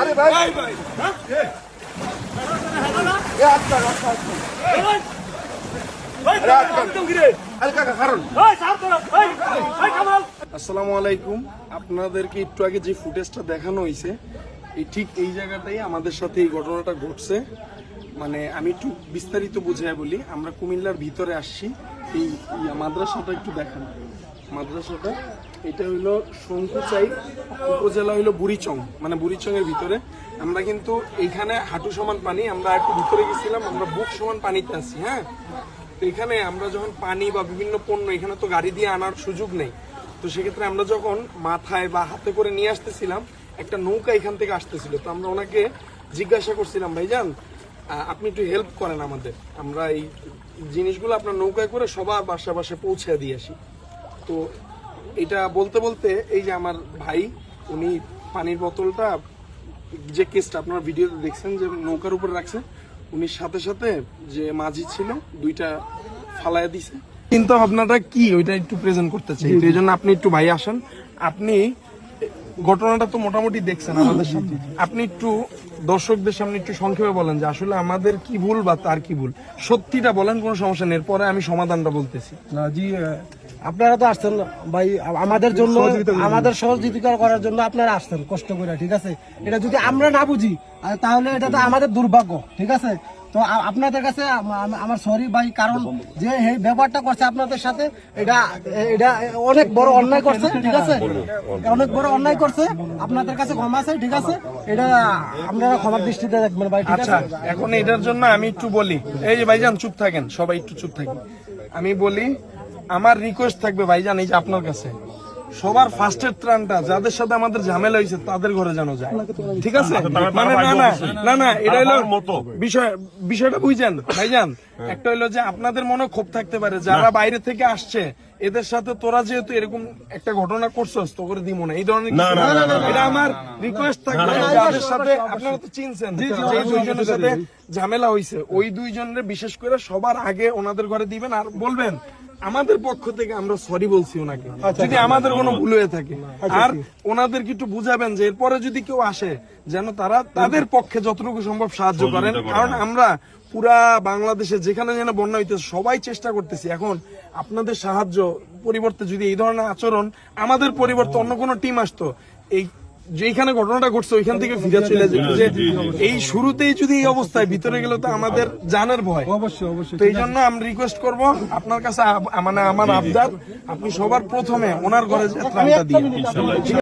আরে ভাই। এ। আচ্ছা আচ্ছা আরে কাকা কারণ আসসালামু আলাইকুম। আপনাদেরকে একটু আগে যে ফুটেজটা দেখানো হয়েছে এই ঠিক এই জায়গাটাই আমাদের সাথে এই ঘটনাটা ঘটছে। মানে আমি একটু বিস্তারিত বুঝাই বলি, আমরা কুমিল্লার ভিতরে আসছি, এই মাদ্রাসাটা একটু দেখান। মাদ্রাসাটা, এটা হইল শঙ্কুচাই, উপজেলা হইল বুড়িচং মানে বুড়িচং এর ভিতরে। আমরা কিন্তু এইখানে হাঁটু সমান পানি, আমরা একটু ভিতরে গেছিলাম, আমরা বুক সমান পানিতে আছি হ্যাঁ? তো এখানে আমরা যখন পানি বা বিভিন্ন পণ্য, এখানে তো গাড়ি দিয়ে আনার সুযোগ নেই। তো সেক্ষেত্রে আমরা যখন মাথায় বা হাতে করে নিয়ে আসতেছিলাম, একটা নৌকা এখান থেকে আসতেছিল। তো আমরা ওনাকে জিজ্ঞাসা করছিলাম, ভাইজান আপনি একটু হেল্প করেন আমাদের। আমরা এই জিনিসগুলো আপনার নৌকায় করে সবার বাসা বাসা পৌঁছে দিয়ে আসি। তো এটা বলতে বলতে এই যে আমার ভাই উনি পানির বোতলটা যে কেসটা আপনারা ভিডিওতে দেখছেন যে নৌকার উপরে রাখছে উনি সাথে সাথে যে মাঝি ছিল দুইটা ফালায় দিছে। চিন্তা ভাবনাটা কি? ওইটা একটু প্রেজেন্ট করতে চাই। এই জন্য আপনি একটু ভাই আসেন। আপনি ঘটনাটা তো মোটামুটি দেখছেন আমাদের সামনে। আপনি একটু দর্শকদের সামনে একটু সংক্ষেপে বলেন যে আসলে আমাদের কি ভুল বা তার কি ভুল? সত্যিটা বলেন কোনো সমস্যা নেই। এরপরে আমি সমাধানটা বলতেছি। না জি আপনারা তো আসছেন ভাই আমাদের জন্য আমাদের সহযোগিতা করার জন্য আপনারা আসছেন কষ্ট করে ঠিক আছে? এটা যদি আমরা না বুঝি তাহলে এটা তো আমাদের দুর্ভাগ্য ঠিক আছে? তো আপনাদের কাছে আম- আম- আমার সরি ভাই কারণ যে এই ব্যাপারটা করছে আপনাদের সাথে এটা এটা অনেক বড় অন্যায় করছে ঠিক আছে? অনেক বড় অন্যায় করছে আপনাদের কাছে ক্ষমা আছে ঠিক আছে? এটা আপনারা ক্ষমার দৃষ্টিতে দেখবেন ভাই ঠিক আচ্ছা এখন এটার জন্য আমি একটু বলি। এই যে ভাইজান চুপ থাকেন সবাই একটু চুপ থাকেন। আমি বলি আমার রিকোয়েস্ট থাকবে ভাইজান এই যে আপনার কাছে। সবার ফার্স্টের ত্রাণটা যাদের সাথে আমাদের ঝামেলা হয়েছে তাদের ঘরে যেন যায়। ঠিক আছে? মানে না না না না এটা হলো বিষয় বিষয়টা বুঝছেন? ভাইজান একটা হলো যে আপনাদের মনে ক্ষোভ থাকতে পারে যারা বাইরে থেকে আসছে এদের সাথে তোরা যেহেতু এরকম একটা ঘটনা করছস তো করে দিব না। এই ধরনের এটা আমার রিকোয়েস্ট থাকবে যাদের সাথে আপনারা তো চিনছেন যে দুইজনের সাথে ঝামেলা হয়েছে ওই দুইজনের বিশেষ করে সবার আগে ওনাদের ঘরে দিবেন আর বলবেন আমাদের পক্ষ থেকে আমরা সরি বলছি ওনাকে। যদি আমাদের কোনো ভুল হয়ে থাকে। আর ওনাদেরকে একটু বুঝাবেন যে এরপরে যদি কেউ আসে যেন তারা তাদের পক্ষে যতটুকু সম্ভব সাহায্য করেন। কারণ আমরা পুরা বাংলাদেশে যেখানে যেন বন্যা হইতেছে সবাই চেষ্টা করতেছি। এখন আপনাদের সাহায্য পরিবর্তে যদি এই ধরনের আচরণ আমাদের পরিবর্তে অন্য কোনো টিম আসতো এই যেখানে ঘটনাটা ঘটছে ওইখান থেকে ফিরে চলে যেত যে এই শুরুতেই যদি এই অবস্থায় ভিতরে গেলে তো আমাদের জানের ভয়। অবশ্যই অবশ্যই তো এই জন্য আমি রিকোয়েস্ট করব আপনার কাছে মানে আমার আবদার আপনি সবার প্রথমে ওনার ঘরে ত্রাণটা দিয়ে